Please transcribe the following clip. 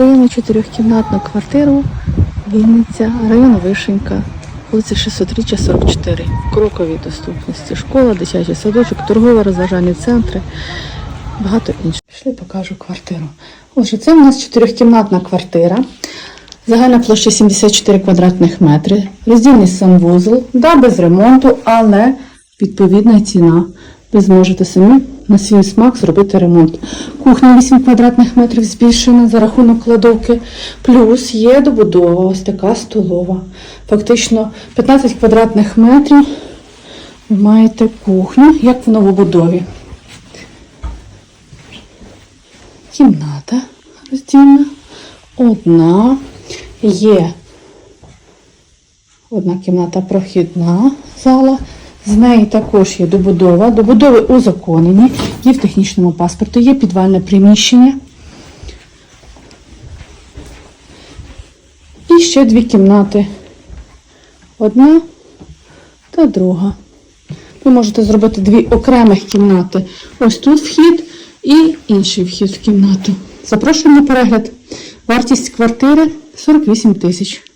Даємо чотирьохкімнатну квартиру, Вінниця, район Вишенька, вулиця 603 44. В кроковій доступності. Школа, дитячий садочок, торгово розважальні центри, багато інших. Пішли покажу квартиру. Отже, це у нас чотирьохкімнатна квартира. Загальна площа 74 квадратних метри, роздільний санвузол, да, без ремонту, але відповідна ціна. Ви зможете самі на свій смак зробити ремонт. Кухня 8 квадратних метрів збільшена за рахунок кладовки. Плюс є добудова, ось така столова. Фактично 15 квадратних метрів ви маєте кухню, як в новобудові. Кімната роздільна. Одна. Є одна кімната прохідна зала. З неї також є добудова. Добудови узаконені, є в технічному паспорті, є підвальне приміщення. І ще дві кімнати. Одна та друга. Ви можете зробити дві окремих кімнати. Ось тут вхід і інший вхід в кімнату. Запрошую на перегляд. Вартість квартири 48 тисяч.